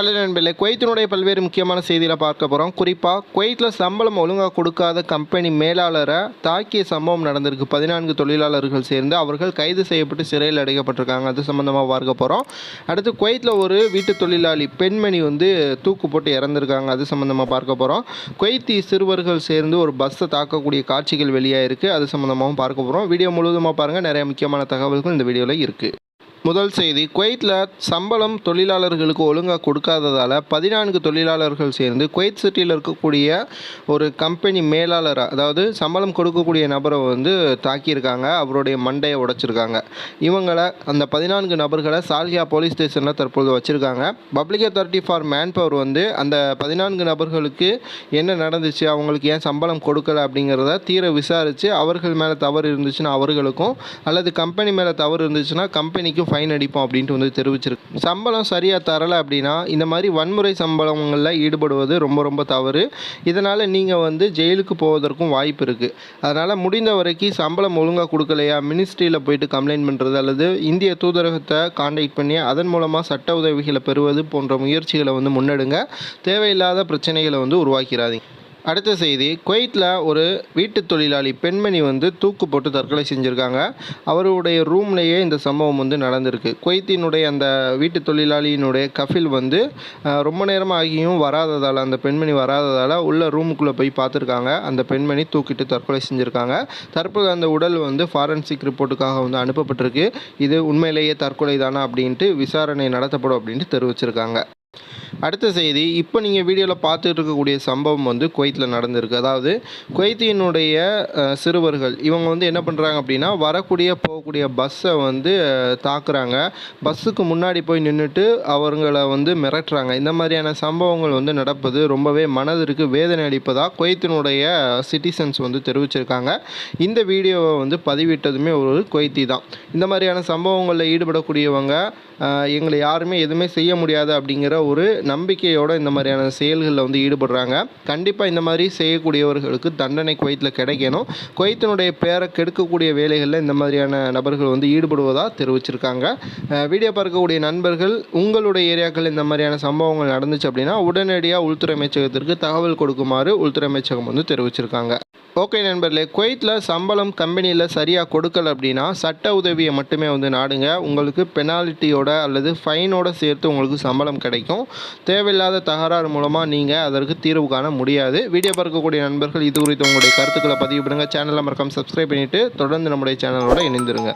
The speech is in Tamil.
ஹலோ நண்பர்களே குவைத்தினுடைய பல்வேறு முக்கியமான செய்திகளை பார்க்க போகிறோம் குறிப்பாக குவைத்தில் சம்பளம் ஒழுங்காக கொடுக்காத கம்பெனி மேலாளரை தாக்கிய சம்பவம் நடந்திருக்கு. பதினான்கு தொழிலாளர்கள் சேர்ந்து அவர்கள் கைது செய்யப்பட்டு சிறையில் அடைக்கப்பட்டிருக்காங்க. அது சம்மந்தமாக பார்க்க போகிறோம் அடுத்து குவைத்தில் ஒரு வீட்டு தொழிலாளி பெண்மணி வந்து தூக்கு போட்டு இறந்துருக்காங்க. அது சம்மந்தமாக பார்க்க போகிறோம் குவைத்தி சிறுவர்கள் சேர்ந்து ஒரு பஸ்ஸை தாக்கக்கூடிய காட்சிகள் வெளியாக இருக்குது அது சம்மந்தமாகவும் பார்க்க போகிறோம் வீடியோ முழுவதுமாக பாருங்கள் நிறைய முக்கியமான தகவல்கள் இந்த வீடியோவில் இருக்குது முதல் செய்தி குவைத்தில் சம்பளம் தொழிலாளர்களுக்கு ஒழுங்காக கொடுக்காததால் பதினான்கு தொழிலாளர்கள் சேர்ந்து குவைத் சிட்டியில் இருக்கக்கூடிய ஒரு கம்பெனி மேலாளராக அதாவது சம்பளம் கொடுக்கக்கூடிய நபரை வந்து தாக்கியிருக்காங்க. அவருடைய மண்டையை உடைச்சிருக்காங்க. இவங்களை அந்த பதினான்கு நபர்களை சால்கியா போலீஸ் ஸ்டேஷனில் தற்போது வச்சுருக்காங்க. Public authority for manpower வந்து அந்த பதினான்கு நபர்களுக்கு என்ன நடந்துச்சு அவங்களுக்கு ஏன் சம்பளம் கொடுக்கல அப்படிங்கிறத தீர விசாரித்து அவர்கள் மேலே தவறு இருந்துச்சுன்னா அவர்களுக்கும் அல்லது கம்பெனி மேலே தவறு இருந்துச்சுன்னா கம்பெனிக்கும் ஃபைன் அடிப்போம் அப்படின்ட்டு வந்து தெரிவிச்சிருக்கு சம்பளம் சரியாக தரலை அப்படின்னா இந்த மாதிரி வன்முறை சம்பளங்களில் ஈடுபடுவது ரொம்ப ரொம்ப தவறு. இதனால் நீங்கள் வந்து ஜெயிலுக்கு போவதற்கும் வாய்ப்பு இருக்குது அதனால் முடிந்த வரைக்கும் சம்பளம் ஒழுங்காக கொடுக்கலையா மினிஸ்ட்ரியில் போயிட்டு கம்ப்ளைண்ட் பண்ணுறது அல்லது இந்திய தூதரகத்தை காண்டாக்ட் பண்ணி அதன் மூலமாக சட்ட உதவிகளை பெறுவது போன்ற முயற்சிகளை வந்து முன்னெடுங்க. தேவையில்லாத பிரச்சனைகளை வந்து உருவாக்கிறாதீங்க அடுத்த செய்தி குவைத்தில் ஒரு வீட்டு தொழிலாளி பெண்மணி வந்து தூக்கு போட்டு தற்கொலை செஞ்சுருக்காங்க. அவருடைய ரூம்லேயே இந்த சம்பவம் வந்து நடந்திருக்கு. குவைத்தினுடைய அந்த வீட்டு தொழிலாளியினுடைய கஃபில் வந்து ரொம்ப நேரமாக ஆகியும் வராததால் அந்த பெண்மணி வராததால் உள்ள ரூமுக்குள்ளே போய் பார்த்துருக்காங்க. அந்த பெண்மணி தூக்கிட்டு தற்கொலை செஞ்சுருக்காங்க. தற்போது அந்த உடல் வந்து ஃபாரன்சிக் ரிப்போர்ட்டுக்காக வந்து அனுப்பப்பட்டிருக்கு. இது உண்மையிலேயே தற்கொலை தானா அப்படின்ட்டு விசாரணை நடத்தப்படும் அப்படின்ட்டு தெரிவிச்சிருக்காங்க. அடுத்த செய்தி இப்போ நீங்கள் வீடியோவில் பார்த்துட்டு இருக்கக்கூடிய சம்பவம் வந்து குவைத்தில் நடந்திருக்கு. அதாவது குவைத்தினுடைய சிறுவர்கள் இவங்க வந்து என்ன பண்ணுறாங்க அப்படின்னா வரக்கூடிய போகக்கூடிய பஸ்ஸை வந்து தாக்குறாங்க. பஸ்ஸுக்கு முன்னாடி போய் நின்றுட்டு அவங்கள வந்து மிரட்டுறாங்க. இந்த மாதிரியான சம்பவங்கள் வந்து நடப்பது ரொம்பவே மனதிற்கு வேதனை அளிப்பதாக குவைத்தினுடைய சிட்டிசன்ஸ் வந்து தெரிவிச்சிருக்காங்க. இந்த வீடியோவை வந்து பதிவிட்டதுமே ஒரு குவைத்தி தான். இந்த மாதிரியான சம்பவங்களில் ஈடுபடக்கூடியவங்க எங்களை யாருமே எதுவுமே செய்ய முடியாது அப்படிங்கிற ஒரு நம்பிக்கையோட இந்த மாதிரியான செயல்களில் வந்து ஈடுபடுறாங்க. கண்டிப்பாக இந்த மாதிரி செய்யக்கூடியவர்களுக்கு தண்டனை குவைத்தில் கிடைக்கணும். குவைத்தினுடைய பேரை கெடுக்கக்கூடிய வேலைகளில் இந்த மாதிரியான நபர்கள் வந்து ஈடுபடுவதாக தெரிவிச்சிருக்காங்க. வீடியோ பார்க்கக்கூடிய நண்பர்கள் உங்களுடைய ஏரியாக்கள் இந்த மாதிரியான சம்பவங்கள் நடந்துச்சு அப்படின்னா உடனடியாக உள்துறை அமைச்சகத்திற்கு தகவல் கொடுக்குமாறு உள்துறை அமைச்சகம் வந்து தெரிவிச்சிருக்காங்க. ஓகே நண்பர்களே குவைத்தில் சம்பளம் கம்பெனியில் சரியாக கொடுக்கல அப்படின்னா சட்ட உதவியை மட்டுமே வந்து நாடுங்க. உங்களுக்கு பெனால்ட்டியோட அல்லது ஃபைனோட சேர்த்து உங்களுக்கு சம்பளம் கிடைக்கும். தேவையில்லாத தகராறு மூலமாக நீங்கள் அதற்கு தீர்வு காண முடியாது. வீடியோ பார்க்கக்கூடிய நண்பர்கள் இது குறித்து உங்களுடைய கருத்துக்களை பதிவு பண்ணுங்கள் சேனலை மறக்காமல் சப்ஸ்கிரைப் பண்ணிவிட்டு தொடர்ந்து நம்முடைய சேனலோட இணைந்துருங்க.